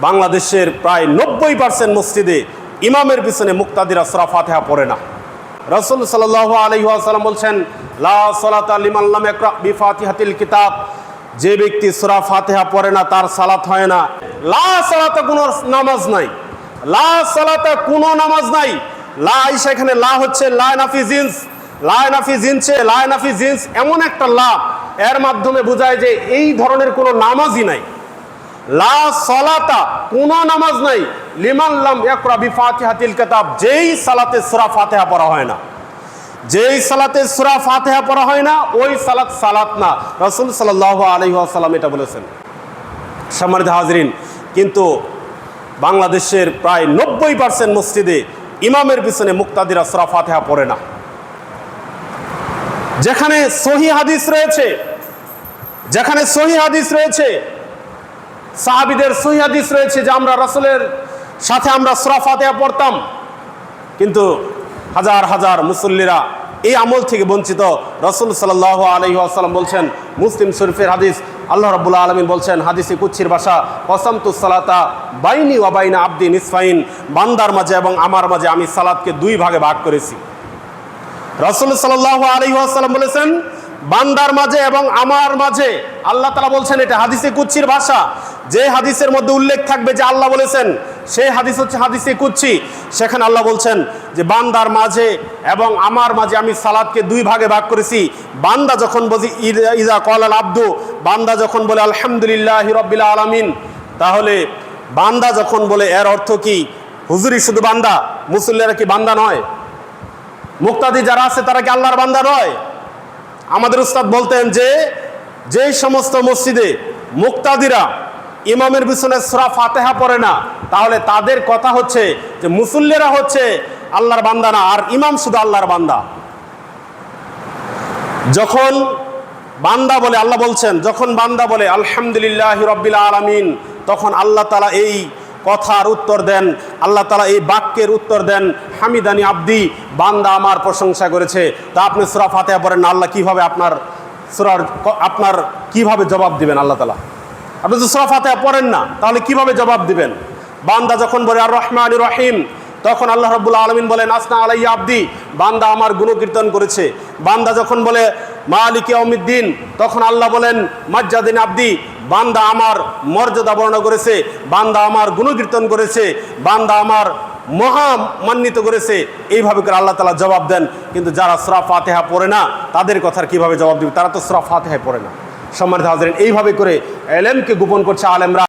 বাংলাদেশের প্রায় নব্বই পার্সেন্ট মসজিদে ইমামের পিছনে মুক্তাদিরা সুরা ফাতেহা পড়ে না। রসুল সাল্লাহ আলহিহাসাল্লাম বলছেন, লা কিতাব। যে ব্যক্তি সুরা ফাতেহা পড়ে না, তার সালাত হয় না। লা সালাতে কোনো নামাজ নাই। লা সালাতে কোনো নামাজ নাই। লা আইসা এখানে লা হচ্ছে লা নাফি জিন্স। লা নাফি জিনসে লা নাফি জিন্স এমন একটা লা। এর মাধ্যমে বোঝায় যে এই ধরনের কোনো নামাজই নাই। লা সলাতা, কোন নামাজ নাই। লিমাল্লাম একরা বিফাতিহাতিল কিতাব, যেই সালাতে সূরা ফাতিহা পড়া হয় না। যেই সালাতে সূরা ফাতিহা পড়া হয় না, ওই সালাত সালাত না। রাসূল সাল্লাল্লাহু আলাইহি ওয়াসাল্লাম এটা বলেছেন। সম্মানিত হাজরিন, কিন্তু বাংলাদেশের প্রায় নব্বই পার্সেন্ট মসজিদে ইমামের পিছনে মুক্তাদিরা সূরা ফাতিহা পড়ে না। যেখানে সহি হাদিস রয়েছে, যেখানে সহি হাদিস রয়েছে সাহাবিদের সহি রয়েছে যে আমরা রাসূলের সাথে আমরা সূরা ফাতিহা পড়তাম। কিন্তু হাজার হাজার মুসল্লিরা এই আমল থেকে বঞ্চিত। রসুল সাল্লাহ আলহি আসাল্লাম বলছেন, মুসলিম শরীফের হাদিস। আল্লাহ রবুল্লা আলমিন বলছেন, হাদিসে কুচ্ছির ভাষা কসামতু সালাতা বাইনি ওয়াবাইনা আব্দি নিসফাইন। বান্দার মাঝে এবং আমার মাঝে আমি সালাদকে দুই ভাগে ভাগ করেছি। রসুল সাল্লাহ আলহি আসাল্লাম বলেছেন, বান্দার মাঝে এবং আমার মাঝে। আল্লাহ তালা বলছেন, এটা হাদিসে কুচ্ছির ভাষা। যে হাদিসের মধ্যে উল্লেখ থাকবে যে আল্লাহ বলেছেন, সেই হাদিস হচ্ছে হাদিসে কুচ্ছি সেখানে আল্লাহ বলছেন যে, বান্দার মাঝে এবং আমার মাঝে আমি সালাদকে দুই ভাগে ভাগ করেছি। বান্দা যখন বলি, ইদা কল আল আব্দু বান্দা যখন বলে, আলহামদুলিল্লাহ রব্বিল আলমিন তাহলে বান্দা যখন বলে, এর অর্থ কি? হুজুরি শুধু বান্দা, মুসল্লিরা কি বান্দা নয়? মুক্তাদি যারা আছে, তারা কি আল্লাহর বান্দা নয়? আমাদের উস্তাদ বলতেন যে, যেই সমস্ত মসজিদে মুক্তাদিরা ইমামের পিছনে সুরা ফাতেহা পড়ে না। তাহলে তাদের কথা হচ্ছে যে মুসল্লিরা হচ্ছে আল্লাহর বান্দা না, আর ইমাম শুধু আল্লাহর বান্দা। যখন বান্দা বলে, আল্লাহ বলছেন, যখন বান্দা বলে, আলহামদুলিল্লাহ রব্বিল আলামিন তখন আল্লাহ তালা এই কথার উত্তর দেন, আল্লাহ তালা এই বাক্যের উত্তর দেন, হামিদানি আব্দি, বান্দা আমার প্রশংসা করেছে। তা আপনি সুরা ফাতেহা পড়েন আল্লাহ কীভাবে আপনার সুরার আপনার কীভাবে জবাব দিবেন আল্লাহ তালা আপনি তো সুরা ফাতেহা পড়েন না, তাহলে কীভাবে জবাব দিবেন? বান্দা যখন বলে আর রহমান রহিম তখন আল্লাহ রব্বুল আলমিন বলেন, আসনা আলাইয়া আব্দি বান্দা আমার গুণকীর্তন করেছে। বান্দা যখন বলে, মালিক অমিদ্দিন তখন আল্লাহ বলেন, মাজ্জাদিন আব্দি বান্দা আমার মর্যাদা বর্ণনা করেছে, বান্দা আমার গুণকীর্তন করেছে, বান্দা আমার মহা মান্বিত করেছে। এইভাবে করে আল্লাহ তালা জবাব দেন। কিন্তু যারা সুরা ফাতেহা পড়ে না, তাদের কথার কীভাবে জবাব দিবে? তারা তো সুরা ফাতেহায় পড়ে না। সম্মানিত হাজরেন এইভাবে করে এলেমকে গোপন করছে আলেমরা।